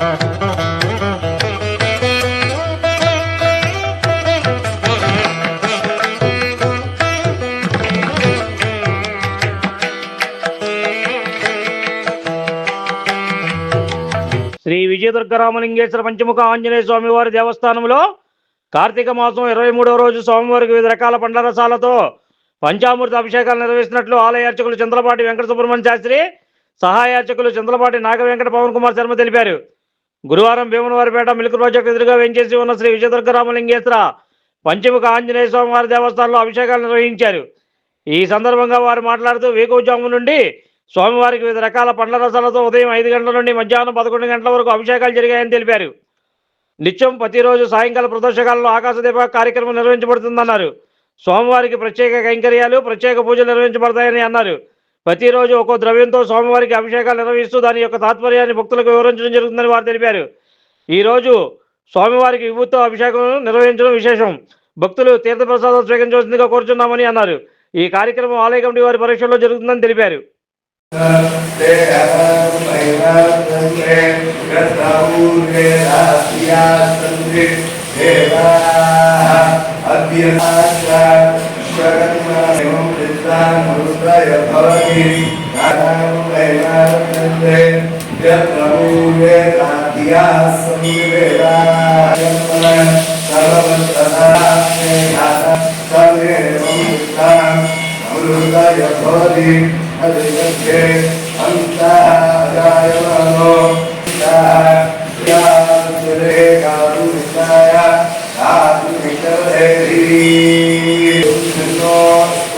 శ్రీ విజయదుర్గరామలింగేశ్వర పంచముఖ ఆంజనేయ స్వామివారి దేవస్థానంలో కార్తీక మాసం ఇరవై మూడవ రోజు స్వామివారికి వివిధ రకాల పండ్ల రసాలతో పంచామృత అభిషేకాలు నిర్వహిస్తున్నట్లు ఆలయ అర్చకులు చంద్రపాటి వెంకట సుబ్రహ్మణ్య శాస్త్రి సహాయ అర్చకులు చంద్రపాటి నాగ వెంకట పవన్ కుమార్ శర్మ తెలిపారు. గురువారం భీమనవారిపేట మిల్క్ ప్రాజెక్టు ఎదురుగా వెంచేసి ఉన్న శ్రీ విజయదుర్గరామలింగేశ్వర పంచముఖ ఆంజనేయ స్వామి వారి దేవస్థానంలో అభిషేకాలు నిర్వహించారు. ఈ సందర్భంగా వారు మాట్లాడుతూ వేకువజాము నుండి స్వామివారికి వివిధ రకాల పండ్ల రసాలతో ఉదయం ఐదు గంటల నుండి మధ్యాహ్నం పదకొండు గంటల వరకు అభిషేకాలు జరిగాయని తెలిపారు. నిత్యం ప్రతిరోజు సాయంకాల ప్రదర్శకాలలో ఆకాశదీప కార్యక్రమం నిర్వహించబడుతుందన్నారు. స్వామివారికి ప్రత్యేక కైంకర్యాలు ప్రత్యేక పూజలు నిర్వహించబడతాయని అన్నారు. ప్రతిరోజు ఒక్కో ద్రవ్యంతో స్వామివారికి అభిషేకాలు నిర్వహిస్తూ దాని యొక్క తాత్పర్యాన్ని భక్తులకు వివరించడం జరుగుతుందని వారు తెలిపారు. ఈరోజు స్వామివారికి విభూతితో అభిషేకం నిర్వహించడం విశేషం. భక్తులు తీర్థప్రసాదం స్వీకరించవలసిందిగా కోరుచున్నామని అన్నారు. ఈ కార్యక్రమం ఆలయ కమిటీ వారి పరీక్షల్లో జరుగుతుందని తెలిపారు. ते शरणं कृतानुसृय भवति कारणं वैनारभ्यन्ते यत्प्रभुवेदाद्या संविवेदायत्मन सर्वतदास्मे धाता सर्वेवं कृतां अमृताय भवति अधिगच्छे अन्ताय मनो या सुरे कारुणिताय कारुणितवेदी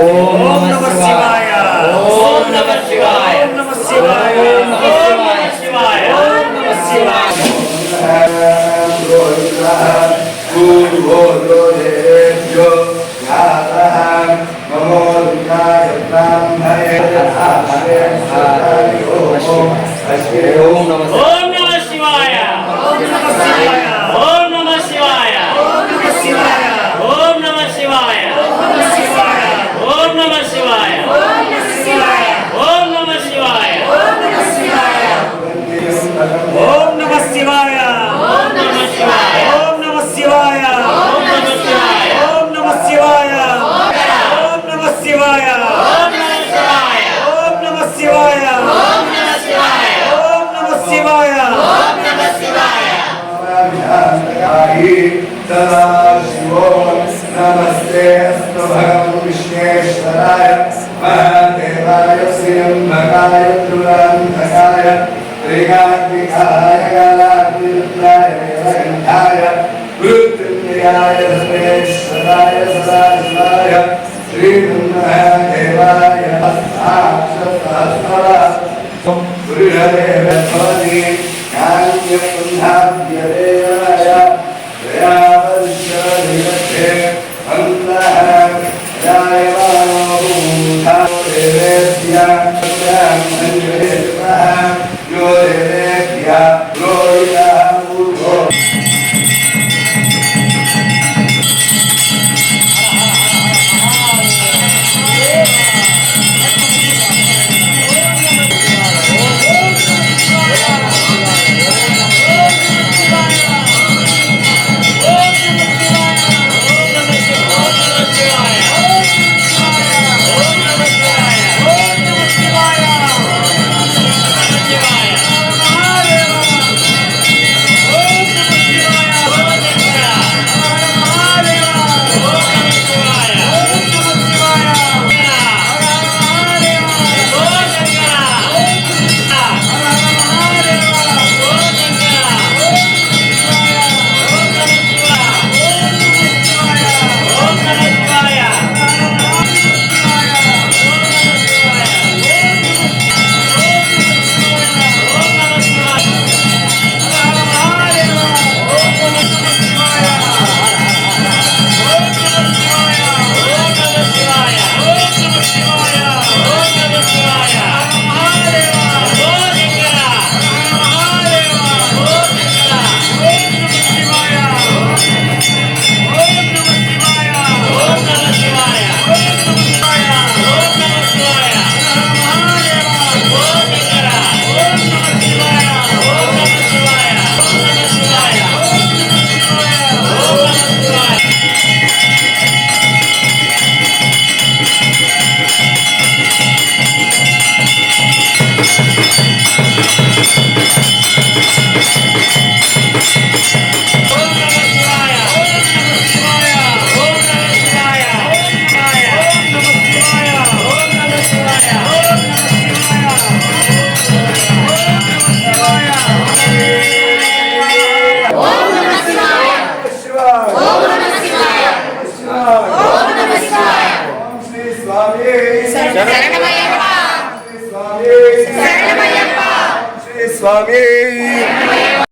오. నమ శివాయ ఓం నమ శివాయ ఓం నమ శివాయ ఓం నమ శివాయ ఓం నమ శివాయ ఓం నమ శివాయ ఓం నమ శివాయ ఓం నమ శివాయ ఓం నమ శివాయ ఓం నమ శివాయ ఓం నమ శివాయ ఓం నమ శివాయ ఓం నమ శివాయ ఓం विश्वेश्वराय महादेवाय श्रीअम्बकाय दुरान्तकाय त्रिकार्तिकाय कालाग्निरुद्राय देवगन्धाय मृत्युञ्जयाय धर्मेश्वराय सदाशिवाय श्रीमहादेवाय हस्ताक्षसहस्रा गृहदेव भवति कान्यपुन्धाभ्यदेवाय देवेभ्य Come on!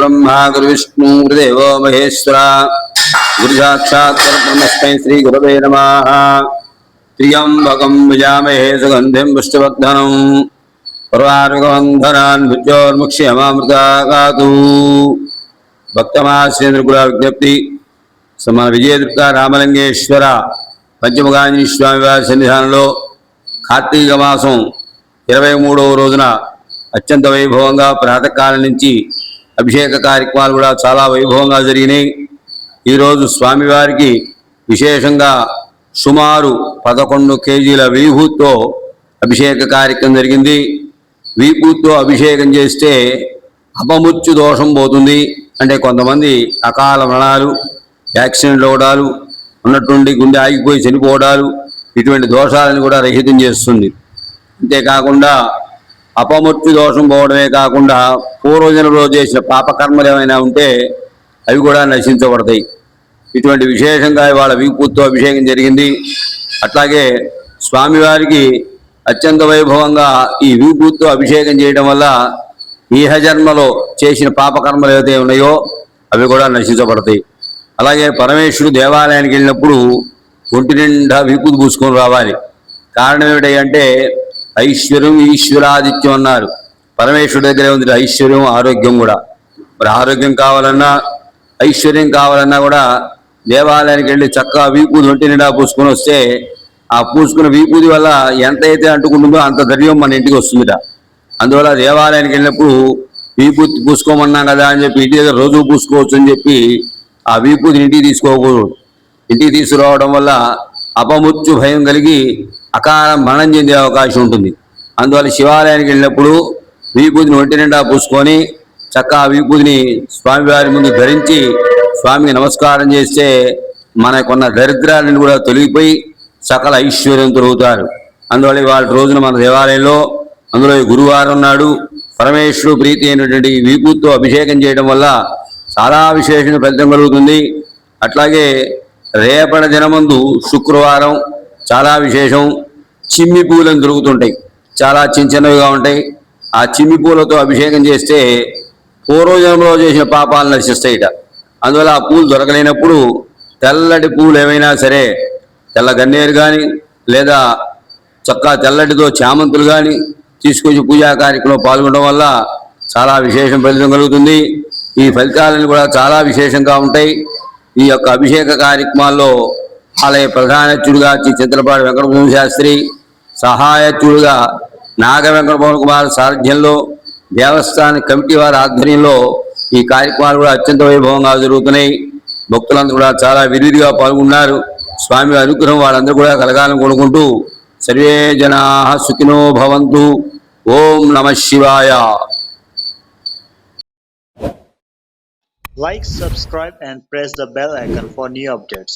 ब्रह्मा गुरुविष्णु गुरुदेवो महेश्वर गुरु साक्षात् परब्रह्मस्मै श्री गुरवे नमः त्र्यम्बकं भजामहे सुगन्धिं पुष्टवर्धनं पर्वारुगवन्धनान् भुजोर्मुक्ष्यमामृतागातु భక్తమాశ్రేంద్ర గురు విజ్ఞప్తి స- మన విజయదుర్గ రామలింగేశ్వర పంచముఖాంజనేయ స్వామి వారి సన్నిధానంలో కార్తీక మాసం ఇరవై మూడవ రోజున అత్యంత వైభవంగా ప్రాతకాలం నుంచి అభిషేక కార్యక్రమాలు కూడా చాలా వైభవంగా జరిగినాయి. ఈరోజు స్వామివారికి విశేషంగా సుమారు పదకొండు కేజీల విభూతితో అభిషేక కార్యక్రమం జరిగింది. విభూతితో అభిషేకం చేస్తే అపముచ్చు దోషం పోతుంది. అంటే కొంతమంది అకాల మరణాలు యాక్సిడెంట్లు అవడాలు ఉన్నట్టుండి గుండె ఆగిపోయి చనిపోవడాలు ఇటువంటి దోషాలను కూడా రహితం చేస్తుంది. అంతేకాకుండా అపమృత్యు దోషం పోవడమే కాకుండా పూర్వజనంలో చేసిన పాపకర్మలు ఏమైనా ఉంటే అవి కూడా నశించబడతాయి. ఇటువంటి విశేషంగా ఇవాళ వీపూర్తో అభిషేకం జరిగింది. అట్లాగే స్వామివారికి అత్యంత వైభవంగా ఈ వీపూర్తో అభిషేకం చేయడం వల్ల ఈహ జన్మలో చేసిన పాపకర్మలు ఏవైతే ఉన్నాయో అవి కూడా నశించబడతాయి. అలాగే పరమేశ్వరుడు దేవాలయానికి వెళ్ళినప్పుడు ఒంటి నిండా విభూతి పూసుకొని రావాలి. కారణం ఏమిటంటే ఐశ్వర్యం ఈశ్వరాదిత్యం అన్నారు. పరమేశ్వరుడి దగ్గరే ఉంది ఐశ్వర్యం ఆరోగ్యం కూడా. మరి ఆరోగ్యం కావాలన్నా ఐశ్వర్యం కావాలన్నా కూడా దేవాలయానికి వెళ్ళి చక్కగా వీపూది ఒంటి నిండా పూసుకొని వస్తే ఆ పూసుకున్న వీపూది వల్ల ఎంత అయితే అంటుకుంటుందో అంత ధైర్యం మన ఇంటికి వస్తుందిట అందువల్ల దేవాలయానికి వెళ్ళినప్పుడు వీపూతి పూసుకోమన్నాం కదా అని చెప్పి ఇంటి దగ్గర రోజు పూసుకోవచ్చు అని చెప్పి ఆ వీపూతిని ఇంటికి తీసుకోకూడదు. ఇంటికి తీసుకురావడం వల్ల అపమృత్యు భయం కలిగి అకాల మరణం చెందే అవకాశం ఉంటుంది. అందువల్ల శివాలయానికి వెళ్ళినప్పుడు వీపూతిని ఒంటి నిండా పూసుకొని చక్కగా ఆ వీపూతిని స్వామివారి ముందు ధరించి స్వామికి నమస్కారం చేస్తే మనకున్న దరిద్రాలను కూడా తొలగిపోయి సకల ఐశ్వర్యం తొలుగుతారు. అందువల్ల ఇవాళ రోజున మన దేవాలయంలో అందులో గురువారం నాడు పరమేశ్వరుడు ప్రీతి అయినటువంటి వీపూతితో అభిషేకం చేయడం వల్ల చాలా విశేషంగా ఫలితం కలుగుతుంది. అట్లాగే రేపటి దినమందు శుక్రవారం చాలా విశేషం. చిమ్మి పూలను దొరుకుతుంటాయి. చాలా చిన్న చిన్నవిగా ఉంటాయి. ఆ చిమ్మి పూలతో అభిషేకం చేస్తే పూర్వజన్మలో చేసిన పాపాలు నశిస్తాయిట. అందువల్ల ఆ పూలు దొరకలేనప్పుడు తెల్లటి పూలు ఏమైనా సరే తెల్ల గన్నేరు కానీ లేదా చక్కగా తెల్లటితో చామంతులు కానీ తీసుకొచ్చి పూజా కార్యక్రమంలో పాల్గొనడం వల్ల చాలా విశేషం ఫలితం కలుగుతుంది. ఈ ఫలితాలను కూడా చాలా విశేషంగా ఉంటాయి. ఈ యొక్క అభిషేక కార్యక్రమాల్లో ఆలయ ప్రధానత్యుడిగా శ్రీ చిత్రపాటి వెంకటభూమి శాస్త్రి సహాయత్యుడిగా నాగ వెంకటభవన్ కుమార్ సారథ్యంలో దేవస్థాన కమిటీ వారి ఆధ్వర్యంలో ఈ కార్యక్రమాలు కూడా అత్యంత వైభవంగా జరుగుతున్నాయి. భక్తులందరూ కూడా చాలా విరివిగా పాల్గొన్నారు. స్వామి అనుగ్రహం వాళ్ళందరూ కూడా కలగాలని కోరుకుంటూ సర్వే జనా సుఖినో భవంతు. ఓం నమ శివాయ. Like, subscribe, and press the bell icon for new updates.